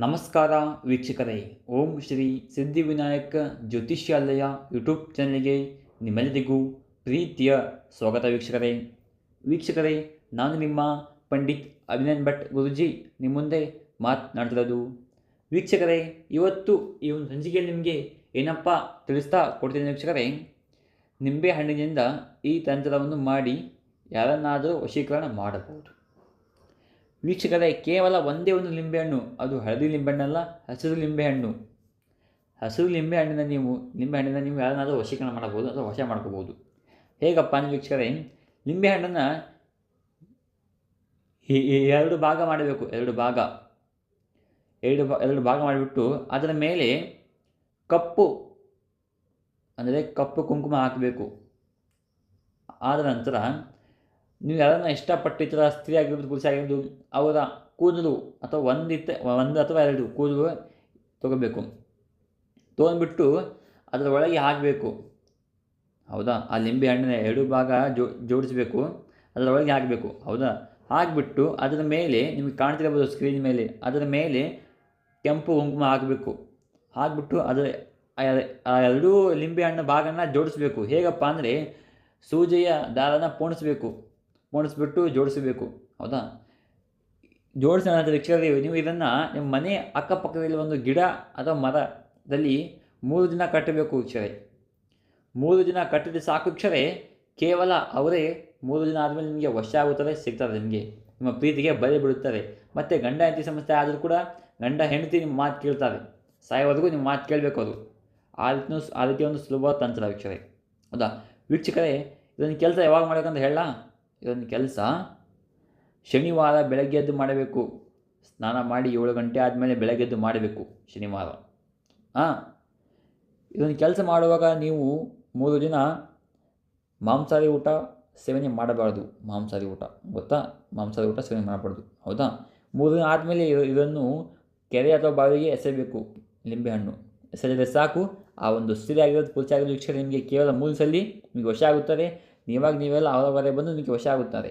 ನಮಸ್ಕಾರ ವೀಕ್ಷಕರೇ. ಓಂ ಶ್ರೀ ಸಿದ್ಧಿವಿನಾಯಕ ಜ್ಯೋತಿಷ್ಯಾಲಯ ಯೂಟ್ಯೂಬ್ ಚಾನಲ್ಗೆ ನಿಮ್ಮೆಲ್ಲರಿಗೂ ಪ್ರೀತಿಯ ಸ್ವಾಗತ ವೀಕ್ಷಕರೇ. ವೀಕ್ಷಕರೇ, ನಾನು ನಿಮ್ಮ ಪಂಡಿತ್ ಅಭಿನಂದ್ ಭಟ್ ಗುರುಜಿ. ನಿಮ್ಮ ಮುಂದೆ ಮಾತನಾಡ್ತಿರೋದು, ವೀಕ್ಷಕರೇ, ಇವತ್ತು ಈ ಒಂದು ಸಂಚಿಕೆಯಲ್ಲಿ ನಿಮಗೆ ಏನಪ್ಪ ತಿಳಿಸ್ತಾ ಕೊಡ್ತೀನಿ ವೀಕ್ಷಕರೇ. ನಿಂಬೆ ಹಣ್ಣಿನಿಂದ ಈ ತಂತ್ರವನ್ನು ಮಾಡಿ ಯಾರನ್ನಾದರೂ ವಶೀಕರಣ ಮಾಡಬಹುದು. ವೀಕ್ಷಕರೇ, ಕೇವಲ ಒಂದೇ ಒಂದು ಲಿಂಬೆಹಣ್ಣು ಅದು ಹಳದಿ ಲಿಂಬೆಹಣ್ಣಲ್ಲ, ಹಸಿರು ಲಿಂಬೆಹಣ್ಣು. ಹಸಿರು ಲಿಂಬೆಹಣ್ಣಿನ ನೀವು ಲಿಂಬೆಹಣ್ಣಿನ ನೀವು ಯಾರನ್ನಾದರೂ ವಶೀಕರಣ ಮಾಡಬಹುದು ಅಥವಾ ವಶ ಮಾಡ್ಕೋಬೋದು ಹೇಗಪ್ಪ ಅಂದರೆ ವೀಕ್ಷಕರೇ, ಲಿಂಬೆಹಣ್ಣನ್ನು ಎರಡು ಭಾಗ ಮಾಡಬೇಕು, ಎರಡು ಭಾಗ. ಎರಡು ಎರಡು ಭಾಗ ಮಾಡಿಬಿಟ್ಟು ಅದರ ಮೇಲೆ ಕಪ್ಪು, ಅಂದರೆ ಕಪ್ಪು ಕುಂಕುಮ ಹಾಕಬೇಕು. ಆದ ನಂತರ ನೀವು ಯಾರನ್ನ ಥರ ಸ್ತ್ರೀ ಆಗಿರ್ಬೋದು, ಪುರುಷ ಆಗಿರ್ಬೋದು, ಅವರ ಕೂದಲು ಅಥವಾ ಒಂದಿತ್ತ, ಒಂದು ಅಥವಾ ಎರಡು ಕೂದಲು ತಗೋಬೇಕು. ತೊಗೊಂಡ್ಬಿಟ್ಟು ಅದರ ಒಳಗೆ ಹಾಕಬೇಕು. ಹೌದಾ? ಆ ಲಿಂಬೆ ಹಣ್ಣಿನ ಎರಡು ಭಾಗ ಜೋ, ಜೋಡಿಸಬೇಕು. ಅದರ ಒಳಗೆ ಹಾಕಬೇಕು. ಹೌದಾ? ಹಾಕಿಬಿಟ್ಟು ಅದರ ಮೇಲೆ, ನಿಮಗೆ ಕಾಣ್ತಿರಬಹುದು ಸ್ಕ್ರೀನ್ ಮೇಲೆ, ಅದರ ಮೇಲೆ ಕೆಂಪು ಕುಂಕುಮ ಹಾಕಬೇಕು. ಹಾಕಿಬಿಟ್ಟು ಅದರ ಆ ಎರಡೂ ಲಿಂಬೆ ಹಣ್ಣು ಭಾಗನ ಜೋಡಿಸ್ಬೇಕು. ಹೇಗಪ್ಪ ಅಂದರೆ ಸೂಜೆಯ ದಾರನ ಪೋಣಿಸ್ಬೇಕು. ಪೋಣಿಸ್ಬಿಟ್ಟು ಜೋಡಿಸಬೇಕು, ಹೌದಾ? ಜೋಡಿಸೋಣ ನಂತರ ವೀಕ್ಷಕರೇ ನೀವು ಇದನ್ನು ನಿಮ್ಮ ಮನೆ ಅಕ್ಕಪಕ್ಕದಲ್ಲಿ ಒಂದು ಗಿಡ ಅಥವಾ ಮರದಲ್ಲಿ ಮೂರು ದಿನ ಕಟ್ಟಬೇಕು ವೀಕ್ಷರೆ. ಮೂರು ದಿನ ಕಟ್ಟಿದ ಸಾಕು ವೀಕ್ಷರೆ, ಕೇವಲ ಅವರೇ ಮೂರು ದಿನ ಆದಮೇಲೆ ನಿಮಗೆ ವಶ ಆಗುತ್ತದೆ ಸಿಗ್ತಾರೆ ನಿಮಗೆ. ನಿಮ್ಮ ಪ್ರೀತಿಗೆ ಬಲಿ ಬಿಡುತ್ತಾರೆ ಮತ್ತು ಗಂಡ ಹೆಂಡತಿ ಸಮಸ್ಯೆ ಆದರೂ ಕೂಡ ಗಂಡ ಹೆಂಡತಿ ನಿಮ್ಮ ಮಾತು ಕೇಳ್ತಾರೆ. ಸಾಯೋವರೆಗೂ ನಿಮ್ಮ ಮಾತು ಕೇಳಬೇಕು ಅವರು ಆ ರೀತಿ ಆ ರೀತಿಯ ಒಂದು ಸುಲಭ ತಂತ್ರ ವೀಕ್ಷಕರೇ ಹೌದಾ? ವೀಕ್ಷಕರೇ ಇದನ್ನು ಕೆಲಸ ಯಾವಾಗ ಮಾಡಬೇಕಂತ ಹೇಳ ಇದೊಂದು ಕೆಲಸ. ಶನಿವಾರ ಬೆಳಗ್ಗೆ ಎದ್ದು ಮಾಡಬೇಕು. ಸ್ನಾನ ಮಾಡಿ ಏಳು ಗಂಟೆ ಆದಮೇಲೆ ಬೆಳಗ್ಗೆ ಎದ್ದು ಮಾಡಬೇಕು ಶನಿವಾರ. ಹಾಂ ಇದೊಂದು ಕೆಲಸ ಮಾಡುವಾಗ ನೀವು ಮೂರು ದಿನ ಮಾಂಸಾಹಾರಿ ಊಟ ಸೇವನೆ ಮಾಡಬಾರ್ದು. ಮಾಂಸಾಹಾರಿ ಊಟ, ಗೊತ್ತಾ? ಮಾಂಸಾಹಾರಿ ಊಟ ಸೇವನೆ ಮಾಡಬಾರ್ದು, ಹೌದಾ? ಮೂರು ದಿನ ಆದಮೇಲೆ ಇದನ್ನು ಕೆರೆ ಅಥವಾ ಬಾವಿಗೆ ಎಸೆಯಬೇಕು ಲಿಂಬೆಹಣ್ಣು ಎಸೆದರೆ ಸಾಕು, ಆ ಒಂದು ಸ್ಥಿರ ಆಗಿರೋದು ಪುಲ್ಸಾಗಿರೋದು ಆಗಿರೋದು ನಿಮಗೆ ಕೇವಲ ಮೂರು ಸಲ ನಿಮಗೆ ವಶ ಆಗುತ್ತಾರೆ ನೀವಾಗ ನೀವೆಲ್ಲ ಅವರವರೇ ಬಂದು ನಿಮಗೆ ವಶ ಆಗುತ್ತಾರೆ.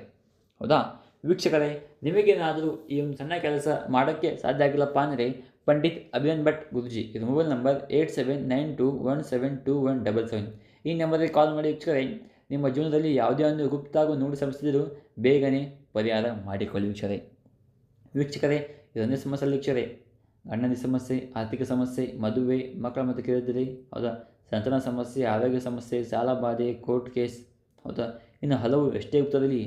ಹೌದಾ? ವೀಕ್ಷಕರೇ, ನಿಮಗೇನಾದರೂ ಈ ಒಂದು ಸಣ್ಣ ಕೆಲಸ ಮಾಡೋಕ್ಕೆ ಸಾಧ್ಯ ಆಗಿಲ್ಲಪ್ಪ ಅಂದರೆ ಪಂಡಿತ್ ಅಭಿನಂದ್ ಭಟ್ ಗುರುಜಿ. ಇದು mobile number eight seven nine two one seven two one double seven. ಈ ನಂಬರಿಗೆ ಕಾಲ್ ಮಾಡಿ ವೀಕ್ಷಕರೇ, ನಿಮ್ಮ ಜೀವನದಲ್ಲಿ ಯಾವುದೇ ಒಂದು ಗುಪ್ತ ಹಾಗೂ ನೋಡಿ ಸಮಸ್ಯೆಗಳು ಬೇಗನೆ ಪರಿಹಾರ ಮಾಡಿಕೊಳ್ಳಿ ವೀಕ್ಷಕರೇ. ವೀಕ್ಷಕರೇ, ಇದೊಂದೇ ಸಮಸ್ಯೆ ವೀಕ್ಷಕರೇ. ಗಂಡನ ಸಮಸ್ಯೆ, ಆರ್ಥಿಕ ಸಮಸ್ಯೆ, ಮದುವೆ, ಮಕ್ಕಳ ಮತ್ತು ಕೇಳಿದರೆ ಹೌದಾ? ಸಂತಾನ ಸಮಸ್ಯೆ, ಆರೋಗ್ಯ ಸಮಸ್ಯೆ ಸಾಲ ಬಾಧೆ ಕೋರ್ಟ್ ಕೇಸ್ ಹೌದಾ? ಇನ್ನು ಹಲವು ಎಷ್ಟೇ ಗುಪ್ತದಲ್ಲಿ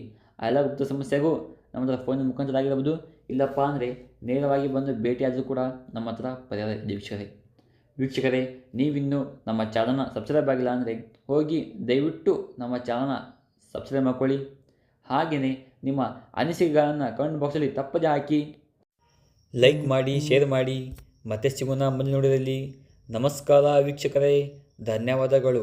ಎಲ್ಲ ಗುಪ್ತ ಸಮಸ್ಯೆಗೂ ನಮ್ಮ ಹತ್ರ ಫೋನ್ ಮುಖಾಂತರ ಆಗಿರಬಹುದು. ಇಲ್ಲಪ್ಪ ಅಂದರೆ ನೇರವಾಗಿ ಬಂದು ಭೇಟಿಯಾದರೂ ಕೂಡ ನಮ್ಮ ಹತ್ರ ಪರಿಹಾರ ಇದೆ ವೀಕ್ಷಕರೇ. ವೀಕ್ಷಕರೇ, ನೀವಿನ್ನೂ ನಮ್ಮ ಚಾನಲ್ನ ಸಬ್ಸ್ಕ್ರೈಬ್ ಆಗಿಲ್ಲ ಅಂದರೆ ಹೋಗಿ ದಯವಿಟ್ಟು ನಮ್ಮ ಚಾನಲ್ನ ಸಬ್ಸ್ಕ್ರೈಬ್ ಮಾಡ್ಕೊಳ್ಳಿ. ಹಾಗೆಯೇ ನಿಮ್ಮ ಅನಿಸಿಕೆಗಳನ್ನು ಕಮೆಂಟ್ ಬಾಕ್ಸಲ್ಲಿ ತಪ್ಪದೇ ಹಾಕಿ. ಲೈಕ್ ಮಾಡಿ ಶೇರ್ ಮಾಡಿ. ಮತ್ತೆ ಸಿಗೋಣ ಮುಂದಿನ ನೋಡಿದಲ್ಲಿ ನಮಸ್ಕಾರ ವೀಕ್ಷಕರೇ. ಧನ್ಯವಾದಗಳು.